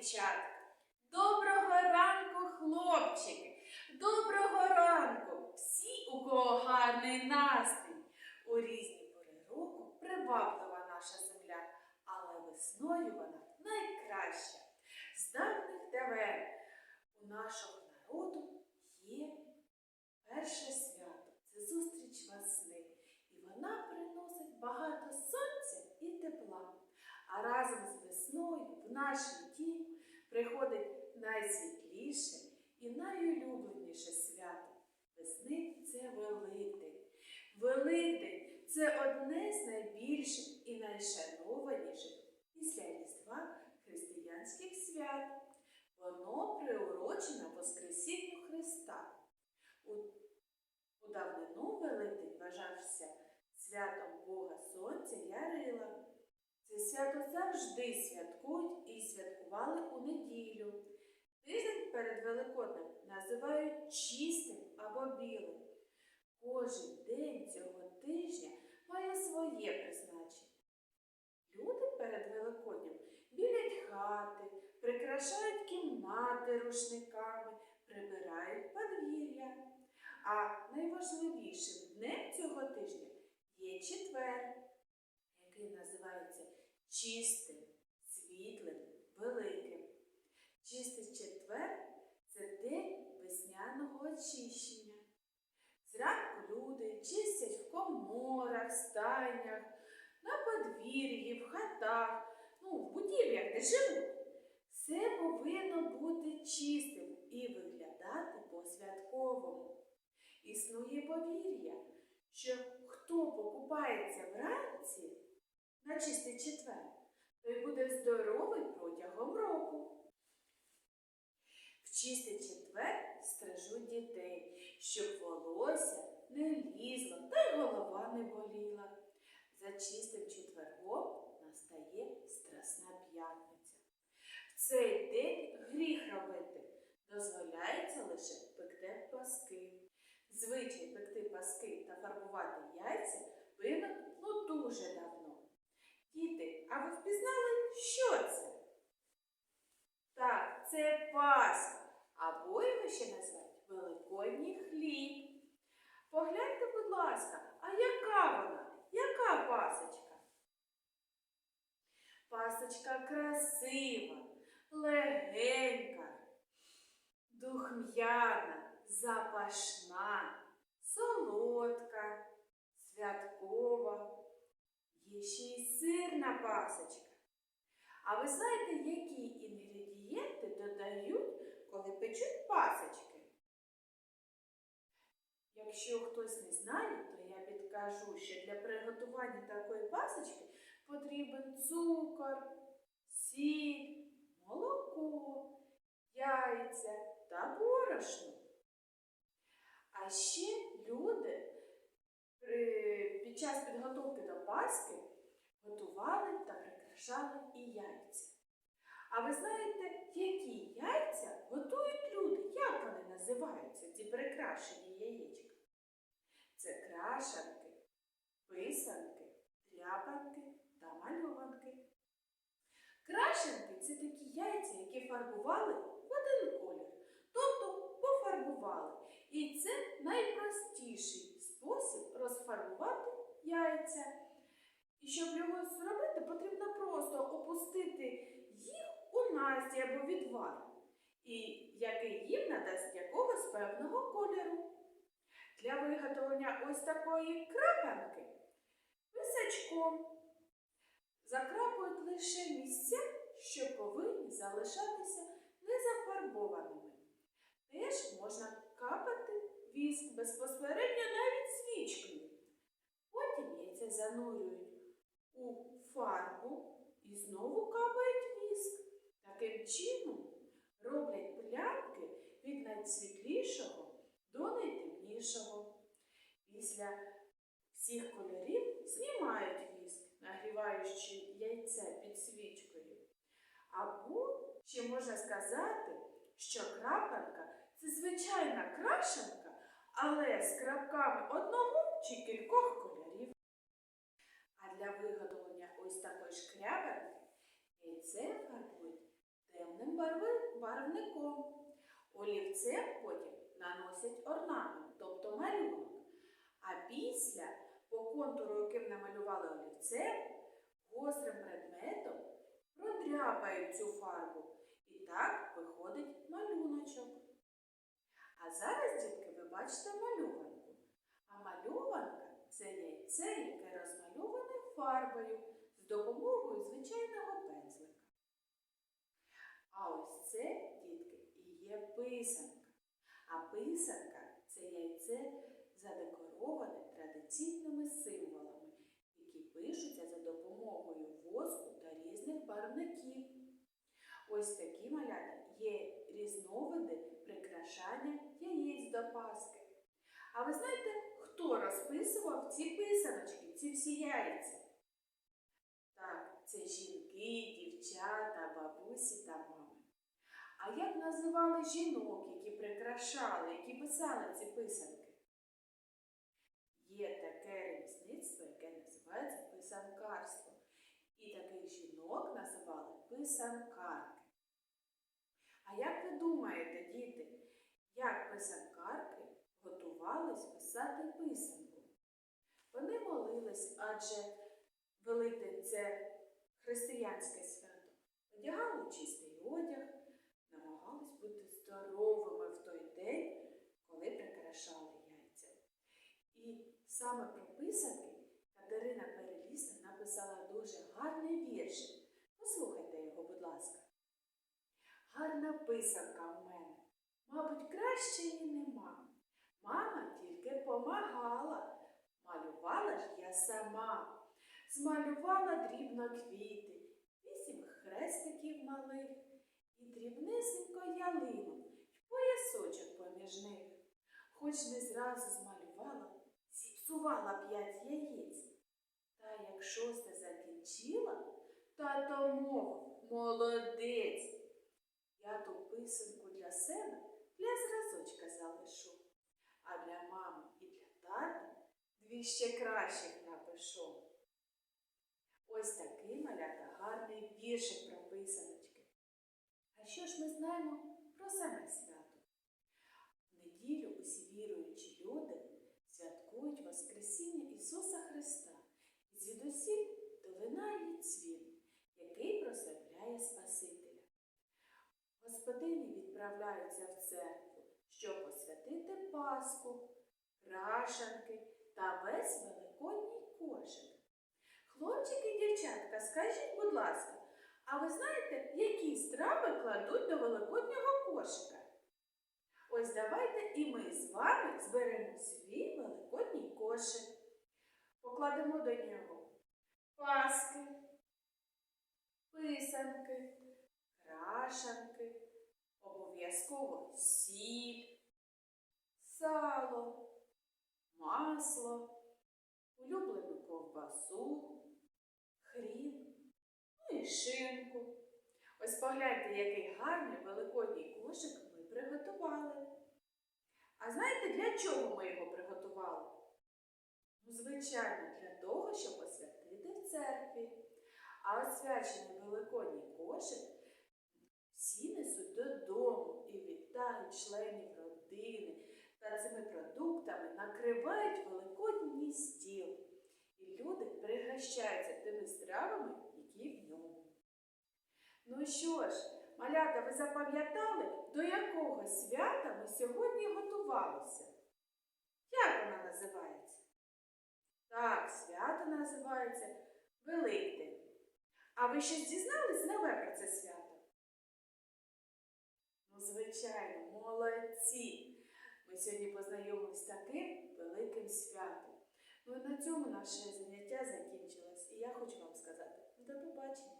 дівчатка. Доброго ранку, хлопчики. Доброго ранку. Всі, у кого гарний настрій. У різні пори року приваблива наша земля, але весною вона найкраща. З давніх давен у нашого народу є перше свято це зустріч весни. І вона приносить багато сонця і тепла. А разом з весною в наш дім приходить найсвітліше і найулюбленіше свято. Весни це Великдень. Великдень це одне з найбільших і найшанованіших після Різдва християнських свят. Воно приурочено Воскресінню Христа. У, у давнину Великдень вважався святом Бога Сонця Ярила. Це свято завжди святкують і святкували у неділю. Тиждень перед Великоднем називають чистим або білим. Кожен день цього тижня має своє призначення. Люди перед Великоднем білять хати, прикрашають кімнати рушниками, прибирають подвір'я. А найважливішим днем цього тижня є четвер, чистим, світлим, великим. Чистий четвер це день весняного очищення. Зранку люди чистять в коморах, стайнях, на подвір'ї, в хатах, ну, в будівлях, де живуть. Все повинно бути чистим і виглядати по-святковому. Існує повір'я, що хто покупається вранці на чистий четвер, той буде здоровий протягом року. В чистий четвер стрижуть дітей, щоб волосся не лізло та й голова не боліла. За чистим четвергом настає Страсна п'ятниця. В цей день гріх робити дозволяється лише пекти паски. Звичай пекти паски та фарбувати яйця виник ну дуже давно. Діти, а ви впізнали, що це? Так, це Пасха, або його ще називають Великодній хліб. Погляньте, будь ласка, а яка вона? Яка пасочка? Пасочка красива, легенька, духм'яна, запашна, солодка, святкова. Є ще й сирна пасочка. А ви знаєте, які інгредієнти додають, коли печуть пасочки? Якщо хтось не знає, то я підкажу, що для приготування такої пасочки потрібен цукор, сіль, молоко, яйця та борошно. А ще люди при- під час підготовки до Пасхи готували та прикрашали і яйця. А ви знаєте, які яйця готують люди? Як вони називаються, ці прикрашені яєчка? Це крашанки, писанки, тряпанки та мальованки. Крашенки це такі яйця, які фарбували в один колір, тобто пофарбували. І це найпростіший спосіб розфарбувати яйця. І щоб його зробити, потрібно просто опустити їх у насті або відвар, і який їм надасть якогось певного кольору. Для виготовлення ось такої крапанки писачком закрапують лише місця, що повинні залишатися незафарбованими. Теж можна капати віск безпосередньо навіть свічкою. Потім яйця занурюють у фарбу і знову капають віск. Таким чином роблять плямки від найсвітлішого до найтемнішого. Після всіх кольорів знімають віск, нагріваючи яйце під свічкою. Або ще можна сказати, що крапанка це звичайна крашенка, але з крапками одного чи кількох кольорів. А для виготовлення ось такої шкрябанки яйце фарбують темним барвником. Олівцем потім наносять орнамент, тобто малюнок. А після, по контуру, яким намалювали олівцем, гострим предметом продряпають цю фарбу. І так виходить малюночок. А зараз, дітки, ви бачите малюванку. А малюванка це яйце, яке розмальоване фарбою з допомогою звичайного пензлика. А ось це, дітки, і є писанка. А писанка це яйце задекороване традиційними символами, пишуться за допомогою воску та різних барвників. Ось такі малята є різновиди прикрашання яєць до Пасхи. А ви знаєте, хто розписував ці писаночки, ці всі яйця? Так, це жінки, дівчата, бабусі та мами. А як називали жінок, які прикрашали, які писали ці писанки? Є таке називається писанкарство. І таких жінок називали писанкарки. А як ви думаєте, діти, як писанкарки готувались писати писанку? Вони молились, адже Великдень це християнське свято. Одягали чистий одяг, намагались бути здоровими в той день, коли прикрашали яйця. І саме про писанки Катерина Перелісна написала дуже гарний віршик. Послухайте його, будь ласка. Гарна писанка в мене, мабуть, кращої нема. Мама тільки помагала, малювала ж я сама. Змалювала дрібно квіти, вісім хрестиків малих, і дрібнесенько ялину, й поясочок поміж них. Хоч не зразу змалювала, зіпсувала п'ять яєць. Та як шосте закінчила, тато мовив молодець. Я ту писанку для себе для зразочка залишу, а для мами і для тата дві ще кращих напишу. Ось такий малята гарний віршик про писаночки. А що ж ми знаємо про саме свято? В неділю усі віруючі люди святкують Воскресіння Ісуса Христа звідусіль долинає цвіт, який прославляє Спасителя. Господині відправляються в церкву, щоб посвятити Пасху, крашанки та весь великодній кошик. Хлопчики і дівчатка, скажіть, будь ласка, а ви знаєте, які страви кладуть до великоднього кошика? Ось давайте і ми з вами зберемо свій великодній кошик. Покладемо до нього паски, писанки, крашанки, обов'язково сіль, сало, масло, улюблену ковбасу, хрін, ну і шинку. Ось погляньте, який гарний великодній кошик ми приготували. А знаєте, для чого ми його приготували? Ну, звичайно, для того, щоб освятити в церкві. А освячений великодній кошик всі несуть додому і вітають членів родини та цими продуктами накривають великодній стіл. І люди пригощаються тими стравами, які в ньому. Ну що ж, малята, ви запам'ятали, до якого свята ми сьогодні готувалися? Як вона називається? Так, свято називається Великдень. А ви щось дізнались нове про це свято? Ну, звичайно, молодці! Ми сьогодні познайомились з таким великим святом. Ну і на цьому наше заняття закінчилось. І я хочу вам сказати до побачення.